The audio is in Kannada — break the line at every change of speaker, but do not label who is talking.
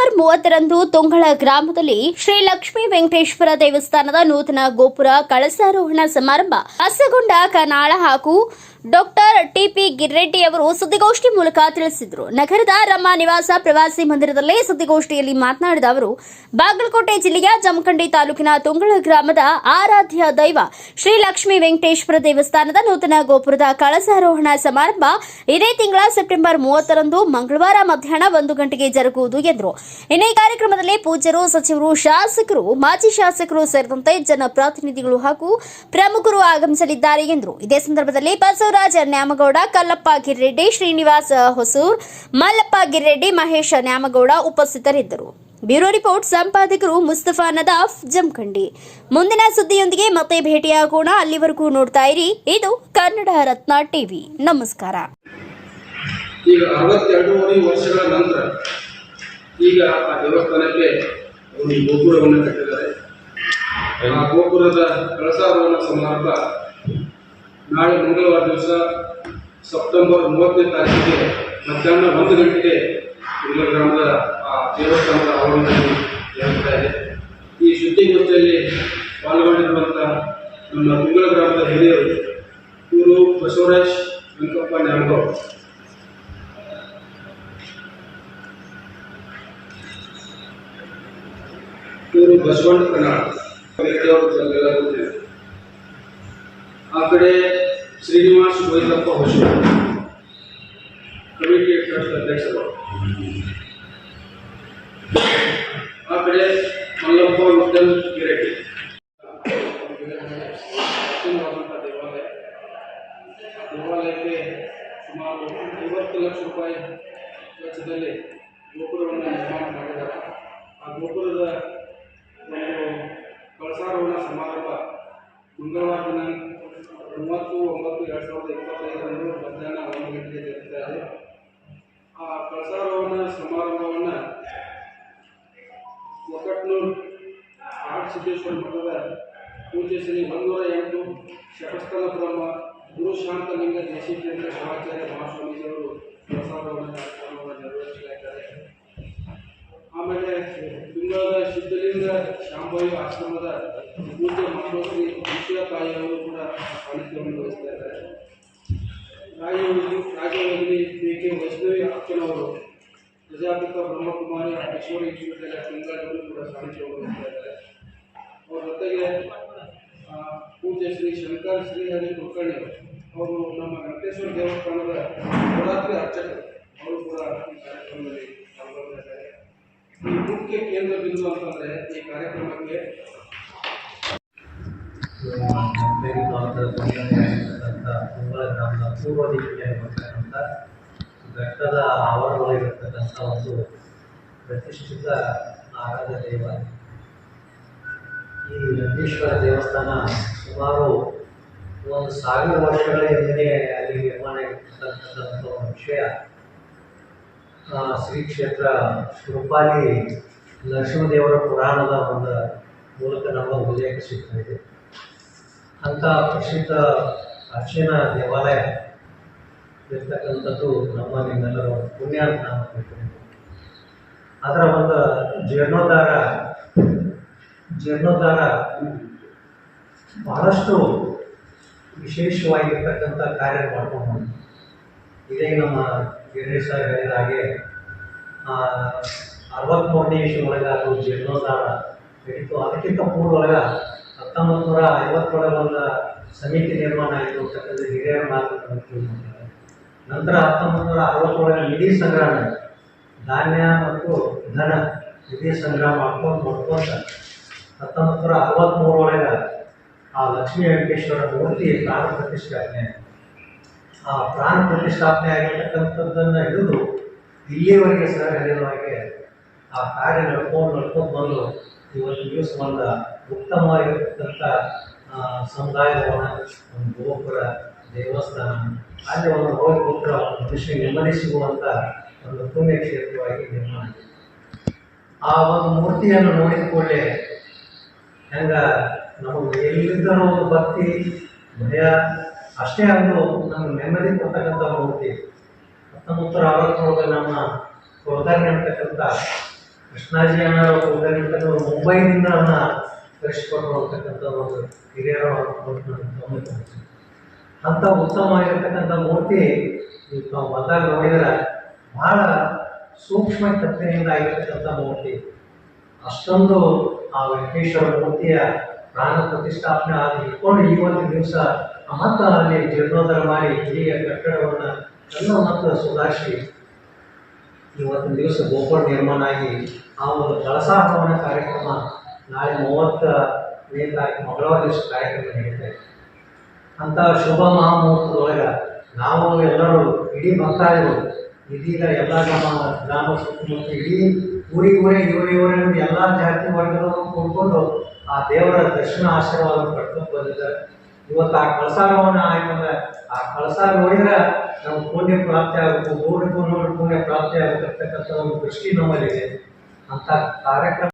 ಸೆಪ್ಟೆಂಬರ್ ಮೂವತ್ತರಂದು ತುಂಗಳ ಗ್ರಾಮದಲ್ಲಿ ಶ್ರೀ ಲಕ್ಷ್ಮೀ ವೆಂಕಟೇಶ್ವರ ದೇವಸ್ಥಾನದ ನೂತನ ಗೋಪುರ ಕಳಸಾರೋಹಣ ಸಮಾರಂಭ ಹಸಗೊಂಡ ಕನಾಳ ಹಾಗೂ ಡಾಕ್ಟರ್ ಟಿಪಿ ಗಿರ್ರೆಡ್ಡಿ ಅವರು ಸುದ್ದಿಗೋಷ್ಠಿ ಮೂಲಕ ತಿಳಿಸಿದರು. ನಗರದ ರಮ್ಮ ನಿವಾಸ ಪ್ರವಾಸಿ ಮಂದಿರದಲ್ಲಿ ಸುದ್ದಿಗೋಷ್ಠಿಯಲ್ಲಿ ಮಾತನಾಡಿದ ಅವರು, ಬಾಗಲಕೋಟೆ ಜಿಲ್ಲೆಯ ಜಮಖಂಡಿ ತಾಲೂಕಿನ ತುಂಗಳ ಗ್ರಾಮದ ಆರಾಧ್ಯ ದೈವ ಶ್ರೀ ಲಕ್ಷ್ಮೀ ವೆಂಕಟೇಶ್ವರ ದೇವಸ್ಥಾನದ ನೂತನ ಗೋಪುರದ ಕಳಸಾರೋಹಣ ಸಮಾರಂಭ ಇದೇ ತಿಂಗಳ ಸೆಪ್ಟೆಂಬರ್ ಮೂವತ್ತರಂದು ಮಂಗಳವಾರ ಮಧ್ಯಾಹ್ನ ಒಂದು ಗಂಟೆಗೆ ಜರುಗುವುದು ಎಂದರು. ಇನ್ನೇ ಕಾರ್ಯಕ್ರಮದಲ್ಲಿ ಪೂಜ್ಯರು, ಸಚಿವರು, ಶಾಸಕರು, ಮಾಜಿ ಶಾಸಕರು ಸೇರಿದಂತೆ ಜನಪ್ರತಿನಿಧಿಗಳು ಹಾಗೂ ಪ್ರಮುಖರು ಆಗಮಿಸಲಿದ್ದಾರೆ ಎಂದರು. ಇದೇ ಸಂದರ್ಭದಲ್ಲಿ ಬಸವರಾಜ ನ್ಯಾಮಗೌಡ, ಕಲ್ಲಪ್ಪ ಗಿರ್ರೆಡ್ಡಿ, ಶ್ರೀನಿವಾಸ ಹೊಸೂರ್, ಮಲ್ಲಪ್ಪ ಗಿರ್ರೆಡ್ಡಿ, ಮಹೇಶ ನ್ಯಾಮಗೌಡ ಉಪಸ್ಥಿತರಿದ್ದರು. ಬ್ಯೂರೋ ರಿಪೋರ್ಟ್, ಸಂಪಾದಕರು ಮುಸ್ತಫಾ ನದಾಫ್, ಜಮಖಂಡಿ. ಮುಂದಿನ ಸುದ್ದಿಯೊಂದಿಗೆ ಮತ್ತೆ ಭೇಟಿಯಾಗೋಣ. ಅಲ್ಲಿವರೆಗೂ ನೋಡ್ತಾ ಇರಿ. ಇದು ಕನ್ನಡ ರತ್ನ ಟಿವಿ. ನಮಸ್ಕಾರ.
ಈಗ ಅರವತ್ತೆರಡೂವರೆ ವರ್ಷಗಳ ನಂತರ ಈಗ ಆ ದೇವಸ್ಥಾನಕ್ಕೆ ಒಂದು ಗೋಪುರವನ್ನು ಕಟ್ಟಿದ್ದಾರೆ. ಆ ಗೋಪುರದ ಕಳಸಾರೋಹಣ ಸಮಾರಂಭ ನಾಳೆ ಮಂಗಳವಾರ ದಿವಸ ಸೆಪ್ಟೆಂಬರ್ ಮೂವತ್ತನೇ ತಾರೀಕಿಗೆ ಮಧ್ಯಾಹ್ನ ಒಂದು ಗಂಟೆಗೆ ಕುಂದಲ ಗ್ರಾಮದ, ಆ, ದೇವಸ್ಥಾನದ ಆವರಣದಲ್ಲಿ ಹೇಳ್ತಾ ಇದೆ. ಈ ಸುದ್ದಿಗೋಷ್ಠಿಯಲ್ಲಿ ಪಾಲ್ಗೊಂಡಿರುವಂಥ ನಮ್ಮ ಕುಂದಲ ಗ್ರಾಮದ ಹಿರಿಯರು ಇವರು ಬಸವರಾಜ್ ವೆಂಕಪ್ಪ ನ್ಯಾಮಗೌಡ ಇವರು ಬಸವಣ್ಣ ಕನ್ನಡ. ಆ ಕಡೆ ಶ್ರೀನಿವಾಸ್ ಗೋವಿಂದಪ್ಪ ಹೊಸೂರು ಕಮಿಟಿ ಟ್ರಸ್ಟ್ ಅಧ್ಯಕ್ಷರು ಆ ಕಡೆ ಮಲ್ಲಪ್ಪ ವಿಠಲ್ ಗಿರಟ್ಟಿ ದೇವಾಲಯ. ದೇವಾಲಯಕ್ಕೆ ಸುಮಾರು ಐವತ್ತು ಲಕ್ಷ ರೂಪಾಯಿ ವೆಚ್ಚದಲ್ಲಿ ಗೋಪುರವನ್ನು ನಿರ್ಮಾಣ ಮಾಡಿದ್ದಾರೆ. ಆ ಗೋಪುರದ ಒಂದು ಕಳಸಾರೋಹಣ ಸಮಾರಂಭ ಮಂಗಳವಾರ ದಿನಾಂಕ ಮೂವತ್ತು, ಒಂಬತ್ತು, ಎರಡು ಸಾವಿರದ ಇಪ್ಪತ್ತೈದರಂದು ಮಧ್ಯಾಹ್ನ ಒಂದು ಗಂಟೆಗೆ ಜರುಗ್ತಾ ಇದೆ. ಆ ಪ್ರಸಾರವನ್ನು, ಸಮಾರಂಭವನ್ನು ಒಕಟ್ನೂರು ಸಿದ್ದೇಶ್ವರ ಮಠದ ಪೂಜೆ ಶ್ರೀ ಒಂದೂರ ಎಂಟು ಶಕಸ್ಥಲ ಬ್ರಹ್ಮ ಗುರು ಶಾಂತಲಿಂಗ ದೇಶೀಕೇಂದ್ರ ಶಿವಾಚಾರ್ಯ ಮಹಾಸ್ವಾಮೀಜಿಯವರು ಪ್ರಸಾರವನ್ನು ಕಾರ್ಯಕ್ರಮವನ್ನು ನಿರ್ವಹಿಸ್ತಾ ಇದ್ದಾರೆ ಆಮೇಲೆ ಬಿಂಗಳದ ಸಿದ್ಧಲಿಂಗ ಶಾಂಭವಿ ಆಶ್ರಮದ ಪೂಜ್ಯ ಮಹೋಶ್ರೀ ವಿಷಯ ತಾಯಿಯವರು ಕೂಡ ಸಾನ್ನಿಧ್ಯವನ್ನು ವಹಿಸ್ತಾ ಇದ್ದಾರೆ ರಾಜಯೋಗಿ ರಾಜಯೋಗಿನಿ ಡಿ ಕೆ ವೈಷ್ಣವಿ ಅಕ್ಕನವರು ಪ್ರಜಾಪಿತ ಬ್ರಹ್ಮಕುಮಾರಿ ಈಶ್ವರ ವಿಶ್ವವಿದ್ಯಾಲಯ ತಿಂಗಳವರು ಕೂಡ ಸಾನ್ನಿಧ್ಯವನ್ನು ವಹಿಸ್ತಾ ಇದ್ದಾರೆ ಅವ್ರ ಜೊತೆಗೆ ಆ, ಪೂಜ್ಯ ಶ್ರೀ ಶಂಕರ್ ಶ್ರೀಹರಿ ಕುಲಕರ್ಣಿ ಅವರು ನಮ್ಮ ವೆಂಕಟೇಶ್ವರ ದೇವಸ್ಥಾನದ ನವರಾತ್ರಿ ಅರ್ಚಕರು ಅವರು ಕೂಡ ಈ ಕಾರ್ಯಕ್ರಮದಲ್ಲಿ ಪಾಲ್ಗೊಳ್ಳಿದ್ದಾರೆ ಈ ಮುಖ್ಯ ಕೇಂದ್ರ ಬಿಂದು ಅಂತಂದ್ರೆ ಈ ಕಾರ್ಯಕ್ರಮಕ್ಕೆ
ಬೇರೆ ಭಾಗದ ತೊಂದರೆಯಾಗಿರ್ತಕ್ಕಂಥ ಕುಂಬಳ ಗ್ರಾಮದ ಪೂರ್ವ ದಿಕ್ಕಿನಲ್ಲಿ ಘಟ್ಟದ ಆವರಣದಲ್ಲಿರತಕ್ಕಂಥ ಒಂದು ಪ್ರತಿಷ್ಠಿತ ಆರಾಧ್ಯ ದೈವ. ಈ ವೆಂಕಟೇಶ್ವರ ದೇವಸ್ಥಾನ ಸುಮಾರು ಒಂದು ಸಾವಿರ ವರ್ಷಗಳ ಹಿಂದೆ ಅಲ್ಲಿ ನಿರ್ಮಾಣ ಆಗಿರ್ತಕ್ಕಂಥ ಒಂದು ವಿಷಯ. ಶ್ರೀ ಕ್ಷೇತ್ರ ಶೃಂಪಾಲಿ ಲಕ್ಷ್ಮೀದೇವರ ಪುರಾಣದ ಒಂದು ಮೂಲಕ ನಮ್ಮ ಉಲ್ಲೇಖ ಸಿಗ್ತಾ ಇದೆ. ಅಂಥ ಪ್ರಸಿದ್ಧ ಪ್ರಾಚೀನ ದೇವಾಲಯ ಇರ್ತಕ್ಕಂಥದ್ದು ನಮ್ಮ ನಿಮ್ಮೆಲ್ಲರ ಪುಣ್ಯ ಅಂತ ನಾನು ಅದರ ಒಂದು ಜೀರ್ಣೋದ್ಧಾರ ಜೀರ್ಣೋದ್ಧಾರ ಬಹಳಷ್ಟು ವಿಶೇಷವಾಗಿರ್ತಕ್ಕಂಥ ಕಾರ್ಯ ಮಾಡ್ಕೊಂಡು. ಇದೇ ನಮ್ಮ ಗಿರೀಶ್ ಸರ್ ಹೇಳಿದ ಹಾಗೆ ಅರವತ್ತ್ಮೂರನೇ ಇಶ್ಯೂ ಒಳಗೆ ಅದು ಜೀರ್ಣೋದ್ಧಾರ ನಡೀತು ಅದಕ್ಕಿಂತ ಪೂರ್ವ ಒಳಗೆ ಹತ್ತೊಂಬತ್ತು ನೂರ ಐವತ್ತೊಳಗೆ ಸಮಿತಿ ನಿರ್ಮಾಣ ಆಯಿತು ಅಂತಕ್ಕಂಥ ಹಿರಿಯರ ಮಾತುಗಳನ್ನು ನಂತರ ಹತ್ತೊಂಬತ್ತು ನೂರ ಅರವತ್ತೊಳಗೆ ನಿಧಿ ಸಂಗ್ರಹಣ ಧಾನ್ಯ ಮತ್ತು ಧನ ನಿಧಿ ಸಂಗ್ರಹ ಮಾಡ್ಕೊಂಡು ಮಾಡ್ಕೊಂತ ಹತ್ತೊಂಬತ್ತು ನೂರ ಅರವತ್ತ್ಮೂರೊಳಗೆ ಆ ಲಕ್ಷ್ಮೀ ವೆಂಕಟೇಶ್ವರ ಮೂರ್ತಿ ಪ್ರಾಣ ಪ್ರತಿಷ್ಠಾಪನೆ ಆ ಪ್ರಾಣ ಪ್ರತಿಷ್ಠಾಪನೆ ಆಗಿರ್ತಕ್ಕಂಥದ್ದನ್ನು ಹಿಡಿದು ಇಲ್ಲಿಯವರೆಗೆ ಸರ್ ಹೇಳಿದ ಹಾಗೆ ಆ ಕಾರ್ಯ ನಡ್ಕೊಂಡು ನಡ್ಕೊಂಡು ಬಂದು ಇವತ್ತು ನ್ಯೂಸ್ ಬಂದ ಉತ್ತಮವಾಗಿರ್ತಕ್ಕಂಥ ಆ, ಸಮುದಾಯದ ಭವನ ಒಂದು ಗೋಪುರ ದೇವಸ್ಥಾನ ಹಾಗೆ ಒಂದು ಹೋಗಿ ಕೂತ್ರೆ ಒಂದು ಮನುಷ್ಯ ನೆಮ್ಮದಿ ಸಿಗುವಂಥ ಒಂದು ಪುಣ್ಯ ಕ್ಷೇತ್ರವಾಗಿ ನಿರ್ಮಾಣ. ಆ ಒಂದು ಮೂರ್ತಿಯನ್ನು ನೋಡಿದ ಕೂಡಲೇ ಹೆಂಗ ನಮಗೆ ಎಲ್ಲಿದ್ದರೂ ಒಂದು ಭಕ್ತಿ ಭಯ ಅಷ್ಟೇ ಒಂದು ನಮ್ಗೆ ನೆಮ್ಮದಿ ಕೊಡ್ತಕ್ಕಂಥ ಮೂರ್ತಿ ಹತ್ತೊಂಬತ್ತು ಅರವತ್ತೊಳಗೆ ನಮ್ಮ ಕೊರದಾರ್ನಿ ಅಂತಕ್ಕಂಥ ಕೃಷ್ಣಾಜಿ ಅನ್ನೋ ಮುಂಬೈನಿಂದ ಅವನ್ನ ಕರೆಸಿಕೊಂಡು ಹೋಗ್ತಕ್ಕಂಥ ಒಂದು ಹಿರಿಯರ ಅಂತ ಉತ್ತಮವಾಗಿರ್ತಕ್ಕಂಥ ಮೂರ್ತಿ ನೀವು ಬಂದಾಗ ನೋಡಿದ್ರೆ ಬಹಳ ಸೂಕ್ಷ್ಮ ಕಥೆಯಿಂದ ಆಗಿರ್ತಕ್ಕಂಥ ಮೂರ್ತಿ. ಅಷ್ಟೊಂದು ಆ ವೆಂಕಟೇಶ್ವರ ಮೂರ್ತಿಯ ಪ್ರಾಣ ಪ್ರತಿಷ್ಠಾಪನೆ ಆಗಿ ಇಟ್ಕೊಂಡು ಒಂದು ದಿವಸ ಮತ್ತು ಅಲ್ಲಿ ಜೀರ್ಣೋದ್ಧಾರ ಮಾಡಿ ಹಿರಿಯ ಕಟ್ಟಡವನ್ನು ಎಲ್ಲ ಮತ್ತು ಸುಧಾರಿಸಿ ಇವತ್ತಿನ ದಿವಸ ಗೋಪುರ ನಿರ್ಮಾಣ ಆಗಿ ಆ ಒಂದು ಕಳಸಾಹವನ ಕಾರ್ಯಕ್ರಮ ನಾಳೆ ಮೂವತ್ತನೇ ತಾರೀಕು ಮಂಗಳವಾರ ದಿವಸ ಕಾರ್ಯಕ್ರಮ ನಡೆಯುತ್ತೆ ಅಂತ ಶುಭ ಮಹಾಮುಹೂರ್ತದೊಳಗೆ ನಾವು ಎಲ್ಲರೂ ಇಡೀ ಭಕ್ತಾದಿಗಳು, ಇದೀಗ ಎಲ್ಲ ನಮ್ಮ ಗ್ರಾಮ ಸುತ್ತಮುತ್ತ ಇಡೀ ಊರಿಗೂರೇ ಊರೇ ಇವರೇ ಇವರೇ ಎಲ್ಲ ಜಾತಿ ವರ್ಗದವರು ಕೂಡ್ಕೊಂಡು ಆ ದೇವರ ದರ್ಶನ ಆಶೀರ್ವಾದ ಪಡ್ಕೊಂಡು ಬಂದಿದ್ದಾರೆ. ಇವತ್ತು ಆ ಕಳಸಾರವನ್ನು ಆಯ್ತಂದ್ರೆ ಆ ಕಳಸ ನೋಡಿದ್ರೆ ನಮ್ಗೆ ಪುಣ್ಯ ಪ್ರಾಪ್ತಿ ಆಗಬೇಕು ನೋಡಿ ಪುಣ್ಯ ಪ್ರಾಪ್ತಿ ಆಗುತ್ತೆ ಅಂತಕ್ಕಂಥ ಒಂದು ದೃಷ್ಟಿ ನಮ್ಮಲ್ಲಿದೆ. ಅಂತ ಕಾರ್ಯಕ್ರಮ